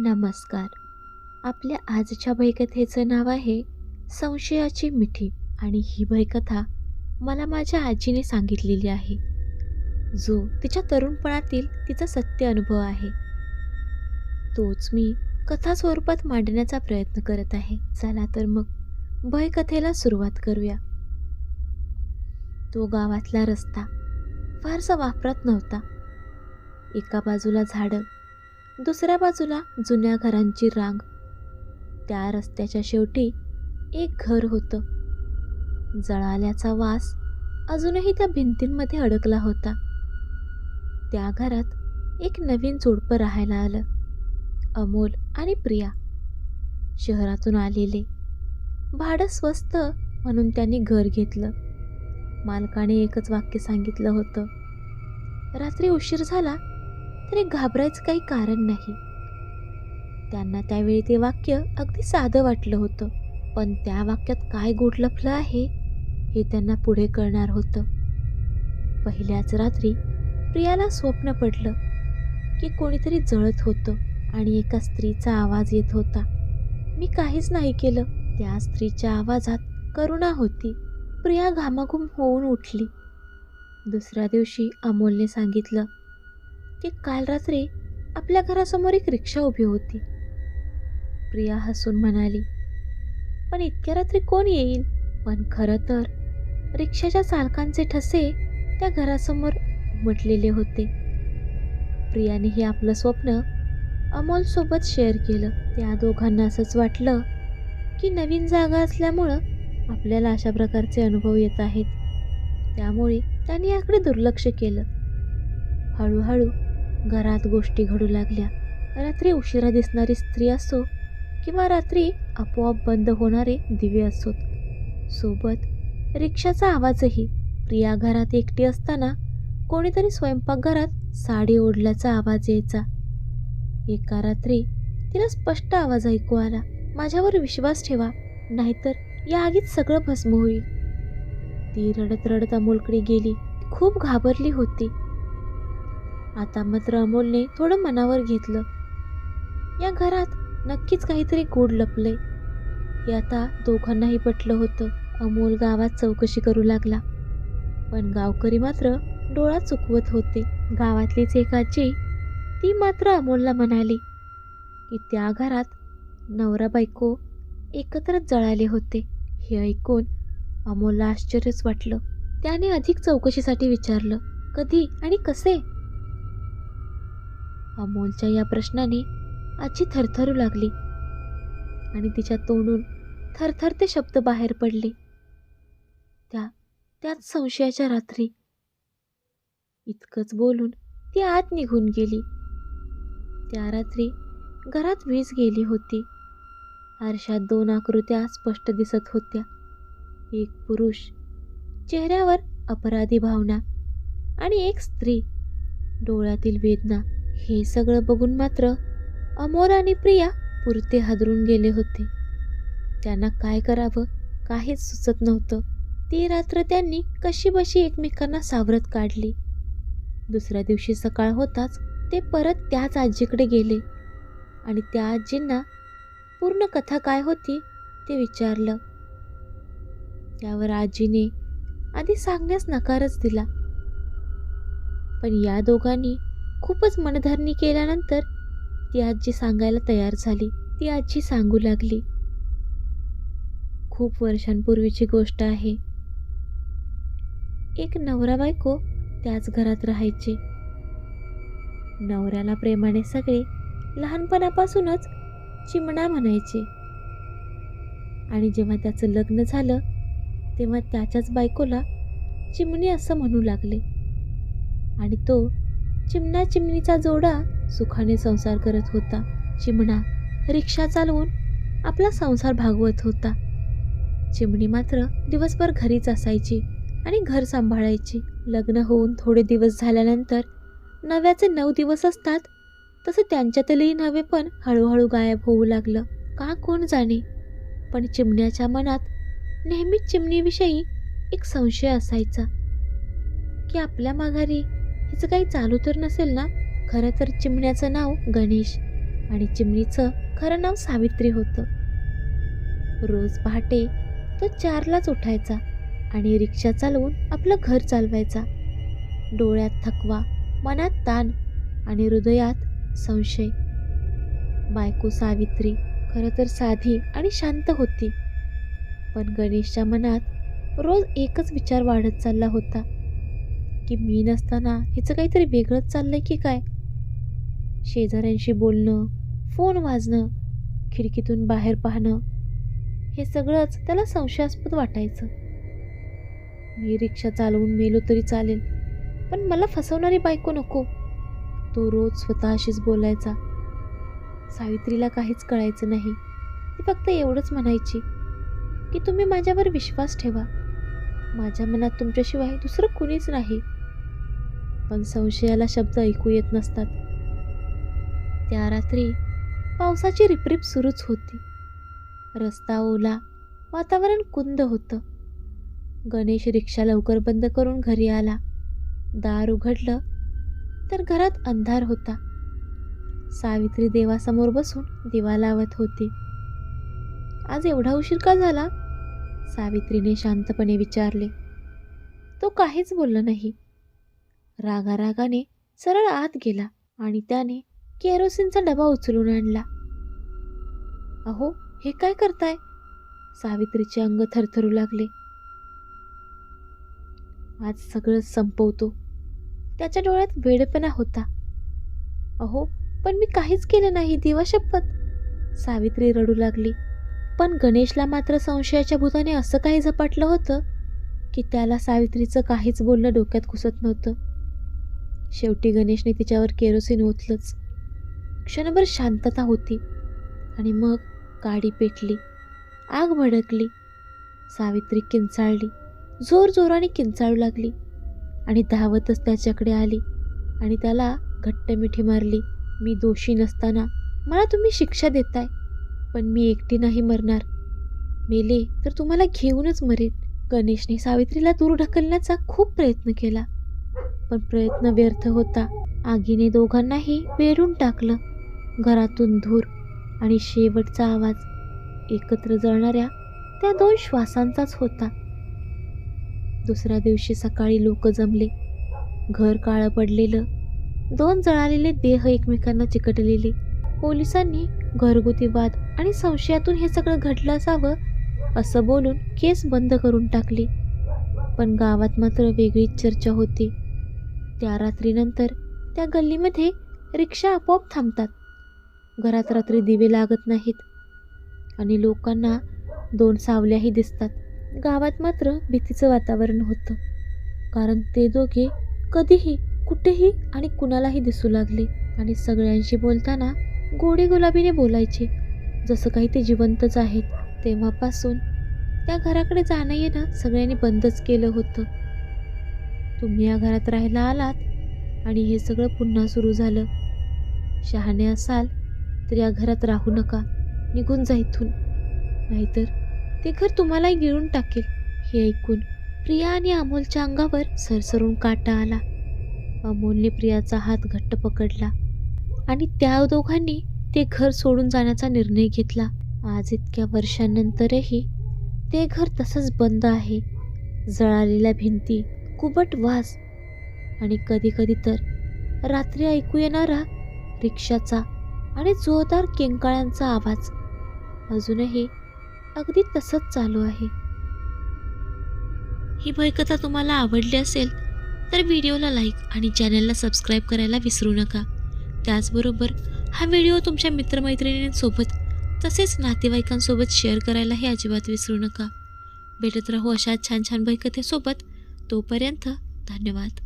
नमस्कार. आपल्या आजच्या भयकथेचं नाव आहे संशयाची मिठी आणि ही भयकथा मला माझ्या आजीने सांगितलेली आहे. जो तिच्या तरुणपणातील तिचा सत्य अनुभव आहे. तोच मी कथा स्वरूपात मांडण्याचा प्रयत्न करत आहे. चला तर मग भयकथेला सुरुवात करूया. तो गावातला रस्ता फारसा वापरत नव्हता. एका बाजूला झाडं दुसऱ्या बाजूला जुन्या घरांची रांग. त्या रस्त्याच्या शेवटी एक घर होतं. जळाल्याचा वास अजूनही त्या भिंतींमध्ये अडकला होता. त्या घरात एक नवीन जोडपं राहायला आलं. अमोल आणि प्रिया. शहरातून आलेले. भाडं स्वस्त म्हणून त्यांनी घर घेतलं. मालकाने एकच वाक्य सांगितलं होतं. रात्री उशीर झाला तरी घाबरायचं काही कारण नाही. त्यांना त्यावेळी ते वाक्य अगदी साधं वाटलं होतं. पण त्या वाक्यात काय गोड लपलं आहे हे त्यांना पुढे कळणार होतं. पहिल्याच रात्री प्रियाला स्वप्न पडलं की कोणीतरी जळत होतं आणि एका स्त्रीचा आवाज येत होता. मी काहीच नाही केलं. त्या स्त्रीच्या आवाजात करुणा होती. प्रिया घामाघूम होऊन उठली. दुसऱ्या दिवशी अमोलने सांगितलं की काल रात्री आपल्या घरासमोर एक रिक्षा उभी होती. प्रिया हसून म्हणाली पण इतक्या रात्री कोण येईल? पण खरं तर रिक्षाच्या चालकांचे ठसे त्या घरासमोर उमटलेले होते. प्रियाने हे आपलं स्वप्न अमोलसोबत शेअर केलं. त्या दोघांना असंच वाटलं की नवीन जागा असल्यामुळं आपल्याला अशा प्रकारचे अनुभव येत आहेत. त्यामुळे त्यांनी याकडे दुर्लक्ष केलं. हळूहळू घरात गोष्टी घडू लागल्या. रात्री उशिरा दिसणारी स्त्री असो किंवा रात्री आपोआप बंद होणारे दिवे असोत. सोबत रिक्षाचा आवाजही. प्रिया घरात एकटी असताना कोणीतरी स्वयंपाकघरात साडी ओढल्याचा आवाज यायचा. एका रात्री तिला स्पष्ट आवाज ऐकू आला. माझ्यावर विश्वास ठेवा नाहीतर या आगीत सगळं भस्म होईल. ती रडत रडत अमोलकडे गेली. खूप घाबरली होती. आता मात्र अमोलने थोडं मनावर घेतलं. या घरात नक्कीच काहीतरी गोड लपले हे आता दोघांनाही पटलं होतं. अमोल गावात चौकशी करू लागला. पण गावकरी मात्र डोळा चुकवत होते. गावातलीच एक आजी ती मात्र अमोलला म्हणाली की त्या घरात नवरा बायको एकत्रच जळाले होते. हे ऐकून अमोलला आश्चर्यच वाटलं. त्याने अधिक चौकशीसाठी विचारलं कधी आणि कसे? अमोलच्या या प्रश्नाने आजी थरथरू लागली आणि तिच्या तोंडून थरथरते शब्द बाहेर पडले. त्या त्याच संशयाच्या रात्री इतकंच बोलून ती आत निघून गेली. त्या रात्री घरात वीज गेली होती. आरशात दोन आकृत्या स्पष्ट दिसत होत्या. एक पुरुष चेहऱ्यावर अपराधी भावना आणि एक स्त्री डोळ्यातील वेदना. हे सगळं बघून मात्र अमोल आणि प्रिया पुरते हादरून गेले होते. त्यांना काय करावं काहीच सुचत नव्हतं. ती रात्र त्यांनी कशीबशी एकमेकांना सावरत काढली. दुसऱ्या दिवशी सकाळ होताच ते परत त्याच आजीकडे गेले आणि त्या आजींना पूर्ण कथा काय होती ते विचारलं. त्यावर आजीने आधी सांगण्यास नकारच दिला. पण या दोघांनी खूपच मनधरणी केल्यानंतर ती आजी सांगायला तयार झाली. ती आजी सांगू लागली खूप वर्षांपूर्वीची गोष्ट आहे. एक नवरा बायको त्याच घरात राहायचे. नवऱ्याला प्रेमाने सगळे लहानपणापासूनच चिमणा म्हणायचे. आणि जेव्हा त्याचं लग्न झालं तेव्हा त्याच्याच बायकोला चिमणी असं म्हणू लागले. आणि तो चिमणा चिमणीचा जोडा सुखाने संसार करत होता. चिमणा रिक्षा चालवून आपला संसार भागवत होता. चिमणी मात्र दिवसभर घरीच असायची आणि घर सांभाळायची. लग्न होऊन थोडे दिवस झाल्यानंतर नव्याचे नऊ दिवस असतात तसं त्यांच्यातलेही नवे पण हळूहळू गायब होऊ लागलं. का कोण जाणे? पण चिमण्याच्या मनात नेहमीच चिमणीविषयी एक संशय असायचा की आपल्या माघारी हिचं काही चालू तर नसेल ना? खरं तर चिमण्याचं नाव गणेश आणि चिमणीचं खरं नाव सावित्री होतं. रोज पहाटे तो चारलाच उठायचा आणि रिक्षा चालवून आपलं घर चालवायचा. डोळ्यात थकवा मनात ताण आणि हृदयात संशय. बायको सावित्री खरं तर साधी आणि शांत होती. पण गणेशच्या मनात रोज एकच विचार वाढत चालला होता. की मी नसताना हिचं काहीतरी वेगळंच चाललंय की काय? शेजाऱ्यांशी बोलणं फोन वाजणं खिडकीतून बाहेर पाहणं हे सगळंच त्याला संशयास्पद वाटायचं. मी रिक्षा चालवून मेलो तरी चालेल पण मला फसवणारी बायको नको. तो रोज स्वतःशीच बोलायचा. सावित्रीला काहीच कळायचं नाही. ती फक्त एवढंच म्हणायची की तुम्ही माझ्यावर विश्वास ठेवा. माझ्या मनात तुमच्याशिवाय दुसरं कुणीच नाही. पण संशयाला शब्द ऐकू येत नसतात. त्या रात्री पावसाची रिपरिप सुरूच होती. रस्ता ओला वातावरण कुंद होतं. गणेश रिक्षा लवकर बंद करून घरी आला. दार उघडलं तर घरात अंधार होता. सावित्री देवासमोर बसून दिवा लावत होती. आज एवढा उशीर का झाला? सावित्रीने शांतपणे विचारले. तो काहीच बोलला नाही. रागारागाने सरळ आत गेला आणि त्याने केरोसिनचा डबा उचलून आणला. अहो हे काय करताय? सावित्रीचे अंग थरथरू लागले. आज सगळं संपवतो. त्याच्या डोळ्यात वेडपणा होता. अहो पण मी काहीच केलं नाही दिवा शपथ. सावित्री रडू लागली. पण गणेशला मात्र संशयाच्या भूताने असं काही झपाटलं होतं की त्याला सावित्रीचं काहीच बोलणं डोक्यात घुसत नव्हतं. शेवटी गणेशने तिच्यावर केरोसिन ओतलंच. क्षणभर शांतता होती आणि मग गाडी पेटली आग भडकली सावित्री किंचाळली जोर जोराने किंचाळू लागली आणि धावतच त्याच्याकडे आली आणि त्याला घट्ट मिठी मारली मी दोषी नसताना मला तुम्ही शिक्षा देताय पण मी एकटी नाही मरणार. मेले तर तुम्हाला घेऊनच मरेन. गणेशने सावित्रीला दूर ढकलण्याचा खूप प्रयत्न केला. पण प्रयत्न व्यर्थ होता. आगीने दोघांनाही वेरून टाकलं. घरातून धूर आणि शेवटचा आवाज. एकत्र जळणाऱ्या त्या दोन श्वासांचाच होता. दुसऱ्या दिवशी सकाळी लोक जमले. घर काळं पडलेलं. दोन जळालेले देह एकमेकांना चिकटलेले. पोलिसांनी घरगुती वाद आणि संशयातून हे सगळं घडलं असावं असं बोलून केस बंद करून टाकली. पण गावात मात्र वेगळीच चर्चा होती. त्या रात्रीनंतर त्या गल्लीमध्ये रिक्षा आपोआप थांबतात. घरात रात्री दिवे लागत नाहीत. आणि लोकांना दोन सावल्याही दिसतात. गावात मात्र भीतीचं वातावरण होतं. कारण ते दोघे कधीही कुठेही आणि कुणालाही दिसू लागले. आणि सगळ्यांशी बोलताना गोडे गुलाबीने बोलायचे. जसं काही ते जिवंतच आहेत तेव्हापासून त्या घराकडे जाणं येणं सगळ्यांनी बंदच केलं होतं. तुम्ही या घरात राहायला आलात आणि हे सगळं पुन्हा सुरू झालं. शहाणे असाल तर या घरात राहू नका. निघून जा इथून. नाहीतर ते घर तुम्हालाही गिळून टाकेल. हे ऐकून प्रिया आणि अमोलच्या अंगावर सरसरून काटा आला. अमोलने प्रियाचा हात घट्ट पकडला आणि त्या दोघांनी ते घर सोडून जाण्याचा निर्णय घेतला. आज इतक्या वर्षांनंतरही ते घर तसंच बंद आहे. जळालेल्या भिंती कुबट वास आणि कधीकधी तर रात्री ऐकू येणारा रिक्षाचा आणि जोरदार किंकाळ्यांचा आवाज अजूनही अगदी तसंच चालू आहे. ही भयकथा तुम्हाला आवडली असेल तर व्हिडिओला लाईक आणि चॅनलला सबस्क्राईब करायला विसरू नका. त्याचबरोबर हा व्हिडिओ तुमच्या मित्रमैत्रिणींसोबत तसेच नातेवाईकांसोबत शेअर करायलाही अजिबात विसरू नका. भेटत राहू अशा छान छान भयकथेसोबत तोपर्यंत धन्यवाद.